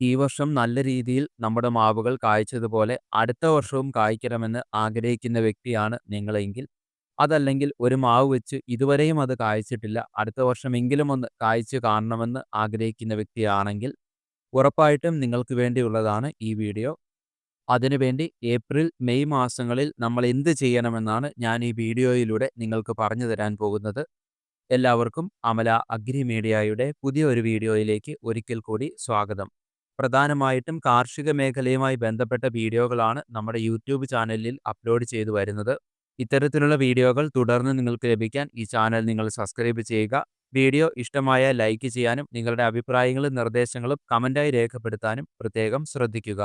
ഈ വർഷം നല്ല രീതിയിൽ നമ്മുടെ മാവുകൾ കായ്ച്ചതുപോലെ അടുത്ത വർഷവും കായ്ക്കണമെന്ന് ആഗ്രഹിക്കുന്ന വ്യക്തിയാണ് നിങ്ങളെങ്കിൽ അതല്ലെങ്കിൽ ഒരു മാവ് വെച്ച് ഇതുവരെയും അത് കായ്ച്ചിട്ടില്ല അടുത്ത വർഷമെങ്കിലും ഒന്ന് കായ്ച്ചു കാണണമെന്ന് ആഗ്രഹിക്കുന്ന വ്യക്തിയാണെങ്കിൽ ഉറപ്പായിട്ടും നിങ്ങൾക്ക് വേണ്ടിയുള്ളതാണ് ഈ വീഡിയോ. അതിനുവേണ്ടി ഏപ്രിൽ മെയ് മാസങ്ങളിൽ നമ്മൾ എന്ത് ചെയ്യണമെന്നാണ് ഞാൻ ഈ വീഡിയോയിലൂടെ നിങ്ങൾക്ക് പറഞ്ഞു തരാൻ പോകുന്നത്. എല്ലാവർക്കും അമല അഗ്രി മീഡിയയുടെ പുതിയ ഒരു വീഡിയോയിലേക്ക് ഒരിക്കൽ കൂടി സ്വാഗതം. പ്രധാനമായിട്ടും കാർഷിക മേഖലയുമായി ബന്ധപ്പെട്ട വീഡിയോകളാണ് നമ്മുടെ യൂട്യൂബ് ചാനലിൽ അപ്ലോഡ് ചെയ്തു വരുന്നത്. ഇത്തരത്തിലുള്ള വീഡിയോകൾ തുടർന്ന് നിങ്ങൾക്ക് ലഭിക്കാൻ ഈ ചാനൽ നിങ്ങൾ സബ്സ്ക്രൈബ് ചെയ്യുക. വീഡിയോ ഇഷ്ടമായ ലൈക്ക് ചെയ്യാനും നിങ്ങളുടെ അഭിപ്രായങ്ങളും നിർദ്ദേശങ്ങളും കമന്റായി രേഖപ്പെടുത്താനും പ്രത്യേകം ശ്രദ്ധിക്കുക.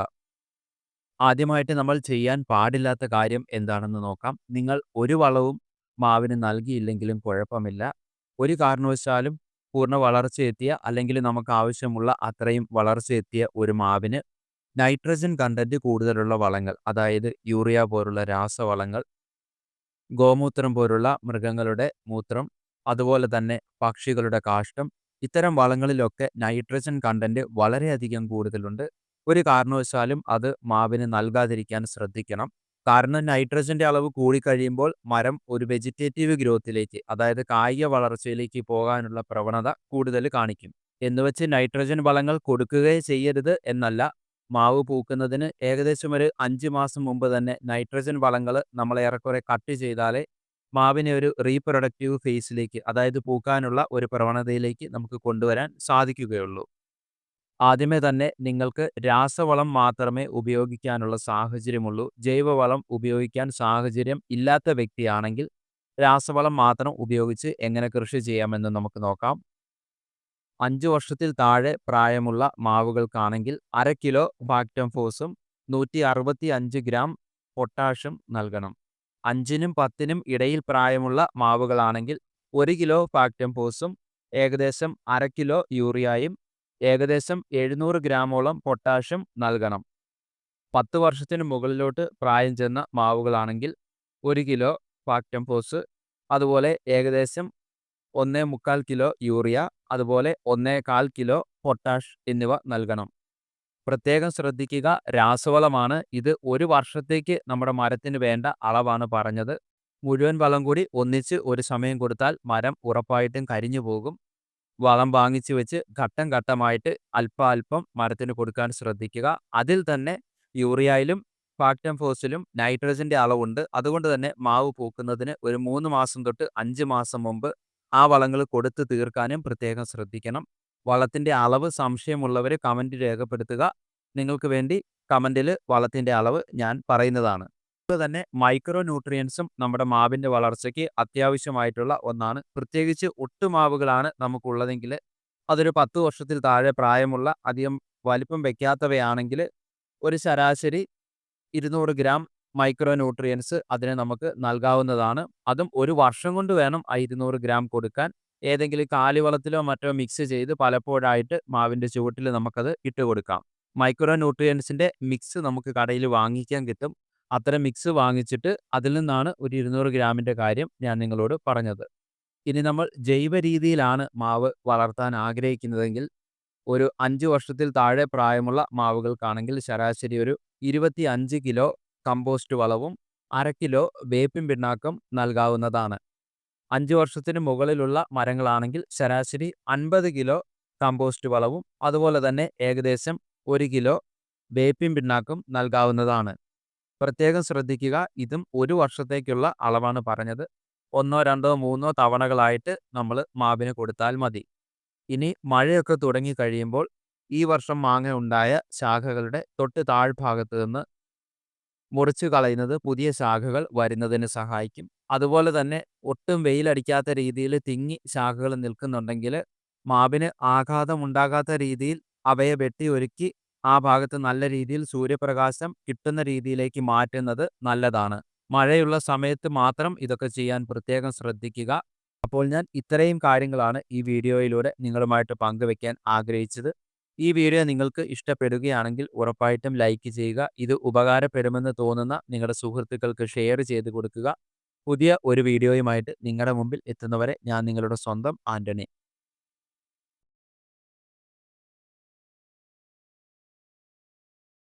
ആദ്യമായിട്ട് നമ്മൾ ചെയ്യാൻ പാടില്ലാത്ത കാര്യം എന്താണെന്ന് നോക്കാം. നിങ്ങൾ ഒരു വളവും മാവിന് നൽകിയില്ലെങ്കിലും കുഴപ്പമില്ല. ഒരു കാരണവശാലും പൂർണ വളർച്ചയെത്തിയ അല്ലെങ്കിൽ നമുക്ക് ആവശ്യമുള്ള അത്രയും വളർച്ചയെത്തിയ ഒരു മാവിന് നൈട്രജൻ കണ്ടന്റ് കൂടുതലുള്ള വളങ്ങൾ അതായത് യൂറിയ പോലുള്ള രാസവളങ്ങൾ ഗോമൂത്രം പോലുള്ള മൃഗങ്ങളുടെ മൂത്രം അതുപോലെ തന്നെ പക്ഷികളുടെ കാഷ്ടം ഇത്തരം വളങ്ങളിലൊക്കെ നൈട്രജൻ കണ്ടന്റ് വളരെയധികം കൂടുതലുണ്ട്. ഒരു കാരണവശാലും അത് മാവിന് നൽകാതിരിക്കാൻ ശ്രദ്ധിക്കണം. കാരണം നൈട്രജന്റെ അളവ് കൂടിക്കഴിയുമ്പോൾ മരം ഒരു വെജിറ്റേറ്റീവ് ഗ്രോത്തിലേക്ക് അതായത് കായിക വളർച്ചയിലേക്ക് പോകാനുള്ള പ്രവണത കൂടുതൽ കാണിക്കും. എന്നുവെച്ച് നൈട്രജൻ വളങ്ങൾ കൊടുക്കുകയേ ചെയ്യരുത് എന്നല്ല മാവ് പൂക്കുന്നതിന് ഏകദേശം ഒരു അഞ്ച് മാസം മുമ്പ് തന്നെ നൈട്രജൻ വളങ്ങൾ നമ്മൾ ഏറെക്കുറെ കട്ട് ചെയ്താലേ മാവിനെ ഒരു റീപ്രൊഡക്റ്റീവ് ഫേസിലേക്ക് അതായത് പൂക്കാനുള്ള ഒരു പ്രവണതയിലേക്ക് നമുക്ക് കൊണ്ടുവരാൻ സാധിക്കുകയുള്ളൂ. ആദ്യമേ തന്നെ നിങ്ങൾക്ക് രാസവളം മാത്രമേ ഉപയോഗിക്കാനുള്ള സാഹചര്യമുള്ളൂ. ജൈവവളം ഉപയോഗിക്കാൻ സാഹചര്യം ഇല്ലാത്ത വ്യക്തിയാണെങ്കിൽ രാസവളം മാത്രം ഉപയോഗിച്ച് എങ്ങനെ കൃഷി ചെയ്യാമെന്ന് നമുക്ക് നോക്കാം. അഞ്ച് വർഷത്തിൽ താഴെ പ്രായമുള്ള മാവുകൾക്കാണെങ്കിൽ അര കിലോ ബാക്ടം ഫോസും നൂറ്റി അറുപത്തി അഞ്ച് ഗ്രാം പൊട്ടാഷും നൽകണം. അഞ്ചിനും പത്തിനും ഇടയിൽ പ്രായമുള്ള മാവുകളാണെങ്കിൽ ഒരു കിലോ ഫാക്ടം ഫോസും ഏകദേശം അര കിലോ യൂറിയയും ഏകദേശം എഴുന്നൂറ് ഗ്രാമോളം പൊട്ടാഷ്യം നൽകണം. പത്ത് വർഷത്തിന് മുകളിലോട്ട് പ്രായം ചെന്ന മാവുകളാണെങ്കിൽ ഒരു കിലോ ഫാക്ടംപോസ് അതുപോലെ ഏകദേശം ഒന്നേ മുക്കാൽ കിലോ യൂറിയ അതുപോലെ ഒന്നേ കാൽ കിലോ പൊട്ടാഷ് എന്നിവ നൽകണം. പ്രത്യേകം ശ്രദ്ധിക്കുക രാസവളമാണ്. ഇത് ഒരു വർഷത്തേക്ക് നമ്മുടെ മരത്തിന് വേണ്ട അളവാണ് പറഞ്ഞത്. മുഴുവൻ വളം കൂടി ഒന്നിച്ച് ഒരു സമയം കൊടുത്താൽ മരം ഉറപ്പായിട്ടും കരിഞ്ഞു പോകും. വളം വാങ്ങിച്ചു വെച്ച് ഘട്ടം ഘട്ടമായിട്ട് അല്പാൽപ്പം മരത്തിന് കൊടുക്കാൻ ശ്രദ്ധിക്കുക. അതിൽ തന്നെ യൂറിയയിലും ഫാക്ടം ഫോസിലും നൈട്രജന്റെ അളവുണ്ട്. അതുകൊണ്ട് തന്നെ മാവ് പൂക്കുന്നതിന് ഒരു മൂന്ന് മാസം തൊട്ട് അഞ്ച് മാസം മുമ്പ് ആ വളങ്ങൾ കൊടുത്തു തീർക്കാനും പ്രത്യേകം ശ്രദ്ധിക്കണം. വളത്തിന്റെ അളവ് സംശയമുള്ളവർ കമന്റ് രേഖപ്പെടുത്തുക. നിങ്ങൾക്ക് വേണ്ടി കമന്റിൽ വളത്തിന്റെ അളവ് ഞാൻ പറയുന്നതാണ്. തന്നെ മൈക്രോ ന്യൂട്രിയൻസും നമ്മുടെ മാവിന്റെ വളർച്ചയ്ക്ക് അത്യാവശ്യമായിട്ടുള്ള ഒന്നാണ്. പ്രത്യേകിച്ച് ഒട്ടുമാവുകളാണ് നമുക്കുള്ളതെങ്കിൽ അതൊരു പത്ത് വർഷത്തിൽ താഴെ പ്രായമുള്ള അധികം വലിപ്പം വയ്ക്കാത്തവയാണെങ്കിൽ ഒരു ശരാശരി ഇരുന്നൂറ് ഗ്രാം മൈക്രോ ന്യൂട്രിയൻസ് അതിനെ നമുക്ക് നൽകാവുന്നതാണ്. അതും ഒരു വർഷം കൊണ്ട് വേണം ആ ഇരുന്നൂറ് ഗ്രാം കൊടുക്കാൻ. ഏതെങ്കിലും കാലിവളത്തിലോ മറ്റോ മിക്സ് ചെയ്ത് പലപ്പോഴായിട്ട് മാവിന്റെ ചുവട്ടിൽ നമുക്കത് ഇട്ട് കൊടുക്കാം മൈക്രോ ന്യൂട്രിയൻസിന്റെ മിക്സ് നമുക്ക് കടയിൽ വാങ്ങിക്കാൻ കിട്ടും. അത്തരം മിക്സ് വാങ്ങിച്ചിട്ട് അതിൽ നിന്നാണ് ഒരു ഇരുന്നൂറ് ഗ്രാമിന്റെ കാര്യം ഞാൻ നിങ്ങളോട് പറഞ്ഞത്. ഇനി നമ്മൾ ജൈവ രീതിയിലാണ് മാവ് വളർത്താൻ ആഗ്രഹിക്കുന്നതെങ്കിൽ ഒരു അഞ്ച് വർഷത്തിൽ താഴെ പ്രായമുള്ള മാവുകൾക്കാണെങ്കിൽ ശരാശരി ഒരു ഇരുപത്തി അഞ്ച് കിലോ കമ്പോസ്റ്റ് വളവും അര കിലോ വേപ്പിൻ പിണ്ണാക്കും നൽകാവുന്നതാണ്. അഞ്ച് വർഷത്തിന് മുകളിലുള്ള മരങ്ങളാണെങ്കിൽ ശരാശരി അൻപത് കിലോ കമ്പോസ്റ്റ് വളവും അതുപോലെ തന്നെ ഏകദേശം ഒരു കിലോ വേപ്പിൻ പിണ്ണാക്കും നൽകാവുന്നതാണ്. പ്രത്യേകം ശ്രദ്ധിക്കുക. ഇതും ഒരു വർഷത്തേക്കുള്ള അളവാണ് പറഞ്ഞത്. ഒന്നോ രണ്ടോ മൂന്നോ തവണകളായിട്ട് നമ്മൾ മാവിന് കൊടുത്താൽ മതി. ഇനി മഴയൊക്കെ തുടങ്ങി കഴിയുമ്പോൾ ഈ വർഷം മാങ്ങ ഉണ്ടായ ശാഖകളുടെ തൊട്ട് താഴ്ഭാഗത്ത് നിന്ന് മുറിച്ചു കളയുന്നത് പുതിയ ശാഖകൾ വരുന്നതിന് സഹായിക്കും. അതുപോലെ തന്നെ ഒട്ടും വെയിലടിക്കാത്ത രീതിയിൽ തിങ്ങി ശാഖകൾ നിൽക്കുന്നുണ്ടെങ്കിൽ മാവിന് ആഘാതം ഉണ്ടാകാത്ത രീതിയിൽ അവയെ വെട്ടി ഒരുക്കി ആ ഭാഗത്ത് നല്ല രീതിയിൽ സൂര്യപ്രകാശം കിട്ടുന്ന രീതിയിലേക്ക് മാറ്റുന്നത് നല്ലതാണ്. മഴയുള്ള സമയത്ത് മാത്രം ഇതൊക്കെ ചെയ്യാൻ പ്രത്യേകം ശ്രദ്ധിക്കുക. അപ്പോൾ ഞാൻ ഇത്രയും കാര്യങ്ങളാണ് ഈ വീഡിയോയിലൂടെ നിങ്ങളുമായിട്ട് പങ്കുവെക്കാൻ ആഗ്രഹിച്ചത്. ഈ വീഡിയോ നിങ്ങൾക്ക് ഇഷ്ടപ്പെടുകയാണെങ്കിൽ ഉറപ്പായിട്ടും ലൈക്ക് ചെയ്യുക. ഇത് ഉപകാരപ്പെടുമെന്ന് തോന്നുന്ന നിങ്ങളുടെ സുഹൃത്തുക്കൾക്ക് ഷെയർ ചെയ്ത് കൊടുക്കുക. പുതിയ ഒരു വീഡിയോയുമായിട്ട് നിങ്ങളുടെ മുമ്പിൽ എത്തുന്നവരെ ഞാൻ നിങ്ങളുടെ സ്വന്തം ആന്റണി.